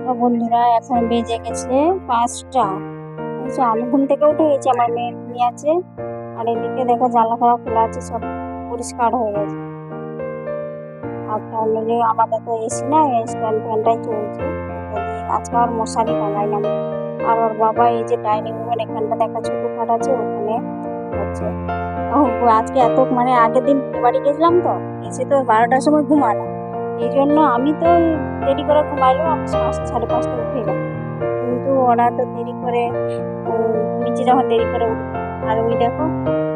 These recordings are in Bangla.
দেখো বন্ধুরা, এখন বেজে গেছে পাঁচটা। আমি ঘুম থেকে উঠে গেছি আমার মেয়ে ঘুমিয়ে আছে, আর এদিকে দেখো জানলা খাওয়া খোলা আছে, সব পরিষ্কার হয়ে গেছে। আর ফ্যামিলি আমাদের তো এসি না স্ট্যান্ড ফ্যানটাই চলছে। আজকে আর মশারি টাঙাইলাম আর ওর বাবা এই যে ডাইনিং রুমের এখানটা দেখা ছোট খাট আছে, ওখানে হচ্ছে। আজকে এত মানে আগের দিন বাড়ি গেছিলাম তো এসে তো বারোটার সময় ঘুমালাম এই জন্য আমি তো দেরি করে ঘুমাইলেও আমি সাড়ে পাঁচটা উঠে গেলাম কিন্তু ওরা তো দেরি করে নিচে যখন দেরি করে আর ওই দেখো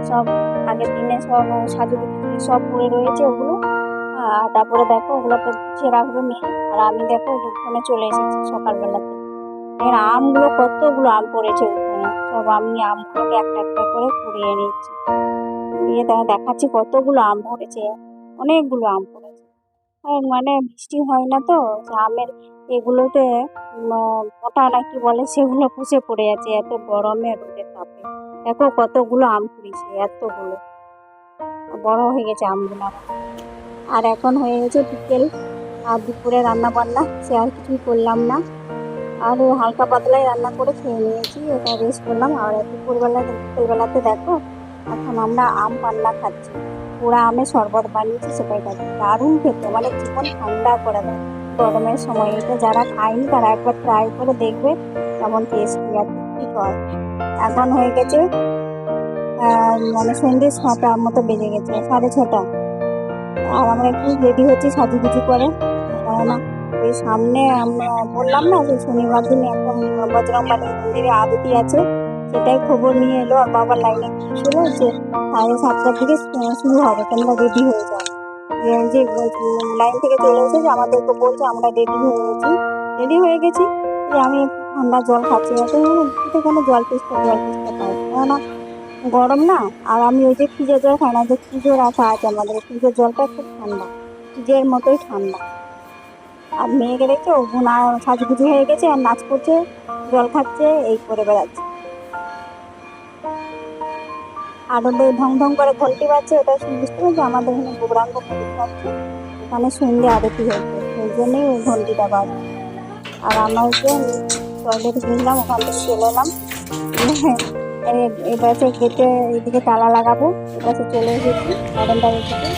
সব আগের দিনে সব সাজু সব পড়ে রয়েছে ওগুলো। আর তারপরে দেখো ওগুলো তো গুছিয়ে রাখবে মেয়ে। আর আমি দেখো উঠোনে চলে এসেছি সকালবেলাতে। এর আমগুলো কতগুলো আম পড়েছে ওখানে? সব আমি আমগুলোকে একটা একটা করে কুড়িয়ে নিচ্ছি। দিয়ে দেখা, দেখাচ্ছি কতগুলো আম পড়েছে। অনেকগুলো আম পড়েছে। মানে বৃষ্টি হয় না তো আমের এগুলোতে মোটা না কি বলে, সেগুলো খসে পড়ে যাচ্ছে এত গরমে রোদের তাপে। দেখো কতগুলো আম কুড়িয়েছে এতগুলো বড় হয়ে গেছে আমগুলো। আর এখন হয়ে গেছে বিকেল, আর দুপুরে রান্না বান্না সে আর কিছুই করলাম না। আর হালকা পাতলাই রান্না করে খেয়ে নিয়েছি এটা রেস্ট করলাম। আর দুপুরবেলা বিকেলবেলাতে দেখো, এখন আমরা আম পান্না খাচ্ছি। পুরা আমের শরবত বানিয়েছি সেটাই খাচ্ছি দারুণ খেতে মানে জীবন ঠান্ডা করে দেয়। গরমের সময় এটা যারা খায়নি তারা একবার ট্রাই করে দেখবে কেমন টেস্টি আর ঠিক হয়। এখন হয়ে গেছে মানে সন্ধ্যে ছটার মতো বেজে গেছে, সাড়ে ছটা। আর আমরা একটু রেডি হচ্ছি কিছু করে। কেননা ওই সামনে আমরা বললাম না যে শনিবার দিনে একদম বজরংবাড়ি মন্দিরে আরতি আছে। সেটাই খবর নিয়ে এলো আর বাবার লাইনে ছিল যে সাড়ে সাতটার দিকে শুরু হবে, তোমরা রেডি হয়ে যাও। যে লাইন থেকে চলে এসে যে আমাদেরকে বলছে আমরা রেডি হয়ে গেছি। রেডি হয়ে গেছি, যে আমি ঠান্ডা জল খাচ্ছি এত কোনো জল পিসতে জল পিসতে পাই কেননা গরম না, আর আমি ওই যে ফ্রিজের জল খাই না, যে ফ্রিজে রাখা আছে আমাদের, ফ্রিজের জলটা খুব ঠান্ডা, ফ্রিজের মতোই ঠান্ডা। আর মেয়েকে দেখছে, ও না, সাজগুজি হয়ে গেছে, আর নাচ করছে, জল খাচ্ছে, এই করে বেড়াচ্ছে। আর ওদের ঢং ঢং করে ঘন্টি বাজছে ওটা বুঝতে পারছি আমাদের এখানে গৌরাঙ্গ ওখানে সন্ধ্যে আরতি হচ্ছে সেই জন্যই ওই ঘন্টিটা বাজে আর আমরা যে টয়লেট গেছিলাম ওখান থেকে চলে এলাম। এ- এপাশে গেটে এইদিকে তালা লাগাবো এপাশে চলে এসেছি বারান্দা থেকে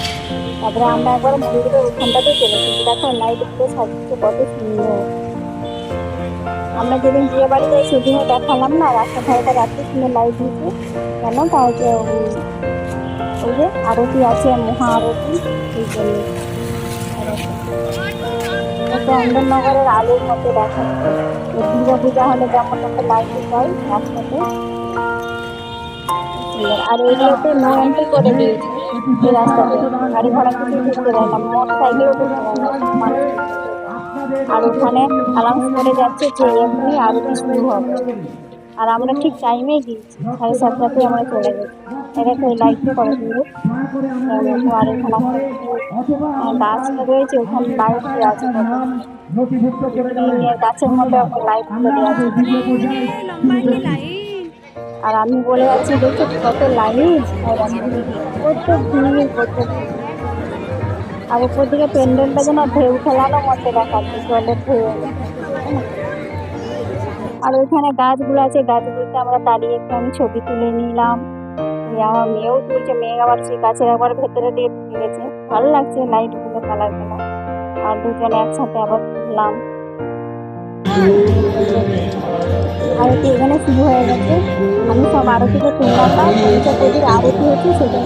তারপরে আমরা একবার মন্দিরের ওখানটাতে চলে এসেছি দেখো লাইটগুলো সাজিয়েছে কত সুন্দর। আমরা যেদিন বিয়ে বাড়ি যাই সেদিনও দেখালাম না রাস্তা ধারেটা রাত্রে সুন্দর লাইট দিয়েছে কেন? তা হচ্ছে উম, ওই যে আরতি আছে মহা আরতি সেই জন্য। অন্দরনগরের আলোর মধ্যে দেখাচ্ছে। দুর্গা পূজা হলে যেমন একটা লাইট হয় রাস্তাতে আর এইগুলোতে নো এন্ট্রি করে দিয়েছে? এই রাস্তাতে। গাড়ি ঘোড়া কিছু ঢুকতে দেয় মোটর সাইকেলও ঢুকতে আর ওখানে অ্যালাউন্স করে যাচ্ছে যে এমনি আরতি শুরু হবে। আর আমরা ঠিক টাইমে গিয়েছি সাড়ে সাতটাতে আমরা চলে গেছি। এটা তো এই লাইটটা করে সুন্দর আর আহ, গাছটা রয়েছে ওখানে লাইট দেওয়া আছে গাছের মধ্যে লাইট দেওয়া আছে। আর আমি বলে যাচ্ছি দেখছ কত লাইট কত ভিড় কত। আর উপর দিকে প্যান্ডেলটা যেন ঢেউ খেলানো মধ্যে দেখাচ্ছে জলের ঢেউ। আর ওইখানে গাছগুলো আছে, গাছগুলোতে আমরা দাঁড়িয়ে একটু আমি ছবি তুলে নিলাম। আমার মেয়েও তুলছে, মেয়ে আবার সেই গাছের একবার ভেতরে দিয়ে ঢুকে গেছে। ভালো লাগছে লাইটগুলো কালার কালার আর দুজনে একসাথে আবার তুললাম। আরতি এখানে শুরু হয়ে গেছে। আমি সব আরতিতে তুললাম আরতি হচ্ছে সেটা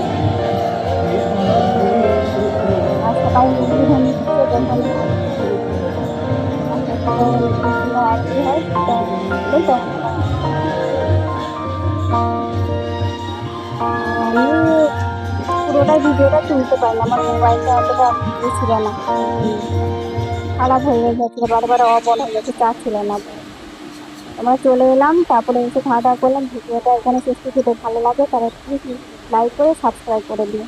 পুরোটা ভিডিওটা তুলতে পারি না আমার মোবাইলটা অতটা ছিল না। খারাপ হয়ে গেছিল বারবার অফ হয়ে গেছে চার্জ ছিল না। আমরা চলে এলাম, তারপরে এসে খাওয়া দাওয়া করলাম, ভিডিওটা এখানে শেষ করছি। ভালো লাগে তারা প্লিজ লাইক করে সাবস্ক্রাইব করে দিও।